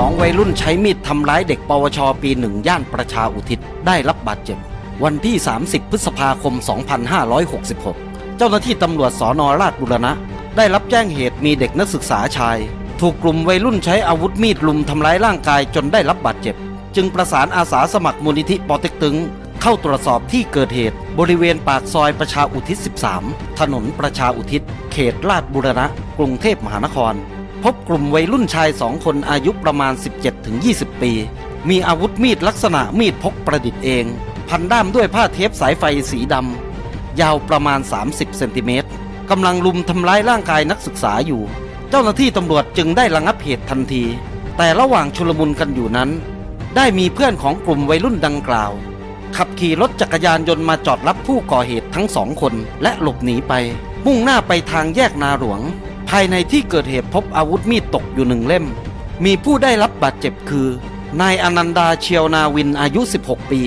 สองวัยรุ่นใช้มีดทำร้ายเด็กปวช ปีหนึ่งย่านประชาอุทิศได้รับบาดเจ็บ วันที่ 30 พฤษภาคม 2566 เจ้าหน้าที่ตำรวจสอนอราชบุรณะ ได้รับแจ้งเหตุมีเด็กนักศึกษาชาย ถูกกลุ่มวัยรุ่นใช้อาวุธมีดลุมทำร้ายร่างกายจนได้รับบาดเจ็บ จึงประสานอาสาสมัครมูลนิธิปอเต็กตึง เข้าตรวจสอบที่เกิดเหตุ บริเวณปากซอยประชาอุทิศ 13 ถนนประชาอุทิศ เขตลาดบุรณะ กรุงเทพมหานคร พบกลุ่มวัยรุ่นชายสองคนอายุประมาณ 17-20 ปี มีอาวุธมีดลักษณะมีดพกประดิษฐ์เอง พันด้ามด้วยผ้าเทปสายไฟสีดำ ยาวประมาณ 30 เซนติเมตรกำลังลุมทำร้ายร่างกายนักศึกษาอยู่ เจ้าหน้าที่ตำรวจจึงได้ระงับเหตุทันที แต่ระหว่างชุลมุนกันอยู่นั้น ได้มีเพื่อนของกลุ่มวัยรุ่นดังกล่าว ขับขี่รถจักรยานยนต์มาจอดรับผู้ก่อเหตุทั้งสองคนและหลบหนีไป มุ่งหน้าไปทางแยกนาหลวง ภายในที่เกิดเหตุพบอาวุธมีดตกอยู่หนึ่งเล่ม มีผู้ได้รับบาดเจ็บคือ นายอนันดาเชียวนาวินอายุ 16 ปี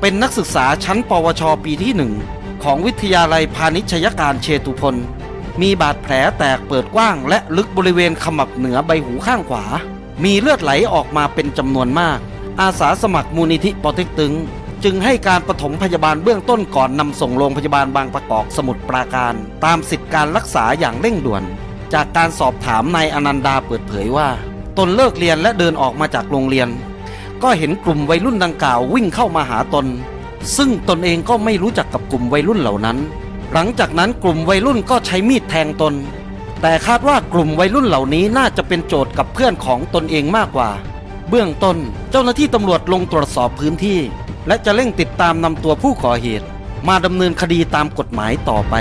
เป็นนักศึกษาชั้นปวชปีที่หนึ่งของวิทยาลัยพาณิชยการเชตุพลมีบาดแผลแตกเปิดกว้าง และลึกบริเวณขมับเหนือใบหูข้างขวา มีเลือดไหลออกมาเป็นจำนวนมาก อาสาสมัครมูลนิธิปอเต็กตึง จึงให้การปฐมพยาบาลเบื้องต้นก่อนนำส่งโรงพยาบาลบางประกอบสมุทรปราการ ตามสิทธิการรักษาอย่างเร่งด่วน จากการสอบถามนายอนันดาเปิดเผยว่า ตนเลิกเรียนและเดินออกมาจากโรงเรียน ก็เห็นกลุ่มวัยรุ่นดังกล่าววิ่งเข้ามาหาตน ซึ่งตนเองก็ไม่รู้จักกับกลุ่มวัยรุ่นเหล่านั้น หลังจากนั้นกลุ่มวัยรุ่นก็ใช้มีดแทงตน แต่คาดว่ากลุ่มวัยรุ่นเหล่านี้น่าจะเป็นโจทย์กับเพื่อนของตนเองมากกว่า เบื้องต้นเจ้าหน้าที่ตำรวจลงตรวจสอบพื้นที่ และจะเร่งติดตามนำตัวผู้ก่อเหตุ มาดำเนินคดีตามกฎหมายต่อไป